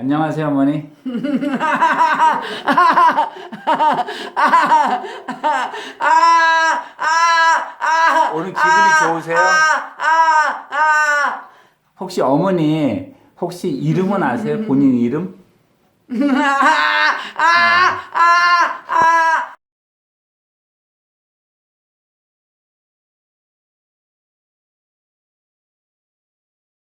안녕하세요, 어머니. 오늘 기분이 좋으세요? 혹시 어머니 혹시 이름은 아세요? 본인 이름?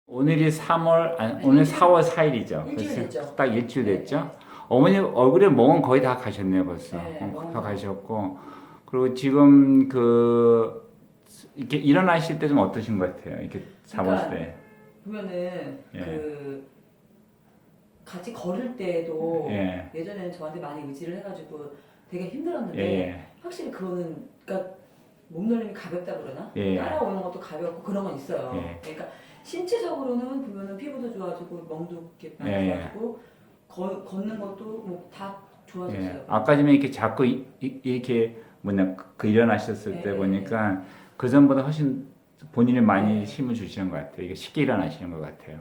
오늘이 3월 아니, 오늘 4월 4일이죠. 일주일 됐죠. 딱 일주일 됐죠. 어머니 얼굴에 멍은 거의 다 가셨네요, 벌써. 네, 어, 멍은 다 가셨고 그리고 지금 그 이렇게 일어나실 때 좀 어떠신 것 같아요? 이렇게 잡았을 그러니까 때. 보면은 예. 그 같이 걸을 때도 예. 예전에는 저한테 많이 의지를 해가지고 되게 예. 힘들었는데 예. 확실히 그거는 그러니까 몸놀림이 가볍다 그러나 예. 따라오는 것도 가볍고 그런 건 있어요. 예. 그러니까 신체적으로는 보면은 피부도 좋아지고 멍도 이렇게 많이 예. 좋아지고 거, 걷는 것도 뭐다 좋아졌어요. 예. 아까 전에 이렇게 자꾸 이, 이- 이렇게 뭐냐 그 일어나셨을 때 예. 보니까 그 전보다 훨씬 본인이 많이 예. 힘을 주시는 것 같아요. 이게 쉽게 일어나시는 것 같아요.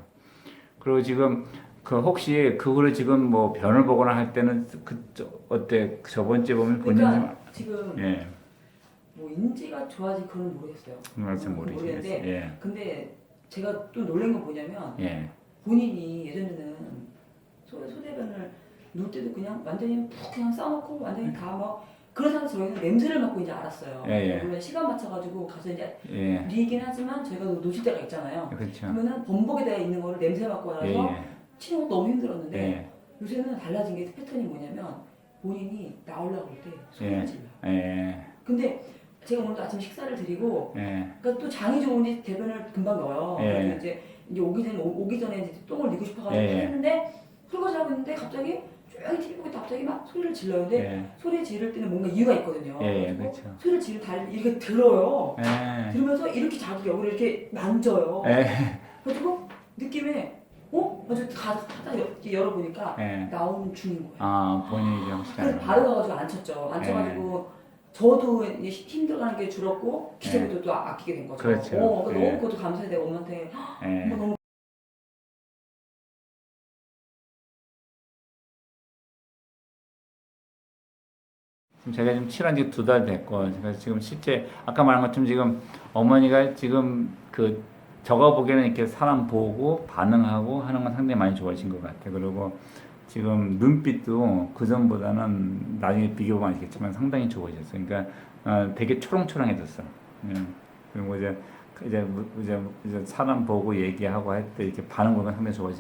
그리고 지금 그 혹시 그 후로 지금 뭐 변을 보거나 할 때는 그 저- 어때 저번 주에 보면 본인이 그러니까 지금 예 뭐 인지가 좋아지 그건 모르겠어요. 말씀 음, 모르시겠어요. 모르겠는데 예 근데 제가 또 놀란 건 뭐냐면 예. 본인이 예전에는 소, 소대변을 누울 때도 그냥 완전히 푹 그냥 싸놓고 완전히 다 막 그런 상태에서 저희는 냄새를 맡고 이제 알았어요. 예, 예. 물론 시간 맞춰가지고 가서 이제 예. 리긴 하지만 저희가 놓칠 때가 있잖아요. 그렇죠. 그러면은 범벅에다가 있는 거를 냄새 맡고 나서 예, 예. 치는 것도 너무 힘들었는데 예. 요새는 달라진 게 패턴이 뭐냐면 본인이 나오려고 할 때 소리를 예. 질러. 예. 근데 제가 오늘도 아침 식사를 드리고 예. 그러니까 또 장이 좋으니 대변을 금방 넣어요. 예. 그래서 이제 이제 오기 전에 오- 오기 전에 이제 똥을 넣고 싶어가지고 예, 예. 했는데 설거지 하고 있는데 갑자기 조용히 TV 보고 갑자기 막 소리를 질러요. 근데 예. 소리 지를 때는 뭔가 이유가 있거든요. 예, 예, 그래서 그렇죠. 소리를 지를 다리를 이렇게 들어요. 예. 들으면서 이렇게 자기 여기를 이렇게 만져요. 예. 그래가지고 느낌에 어? 맞아 가 하다 여- 이렇게 열어보니까 예. 나오는 중인 거예요. 아 본인이 좀 그래서. 바로 가가지고 예. 쳐가지고 저도 이제 힘들어가는 게 줄었고 기저귀도 또 아끼게 된 거죠. 예. 그렇죠. 어, 그래서 예. 너무 그것도 감사해 내가 엄마한테 예. 엄마 너무 지금 제가 지금 칠한 지 두 달 됐고, 제가 지금 실제 아까 말한 것처럼 지금 어머니가 지금 그 저가 보기에는 이렇게 사람 보고 반응하고 하는 건 상당히 많이 좋아진 것 같아요. 그리고 지금 눈빛도 그 전보다는 나중에 비교보면 아시겠지만 상당히 좋아졌어요. 그러니까 어, 되게 초롱초롱해졌어. 음. 그리고 이제 이제 이제 이제 사람 보고 얘기하고 할 때 이렇게 반응 보면 상당히 좋아지.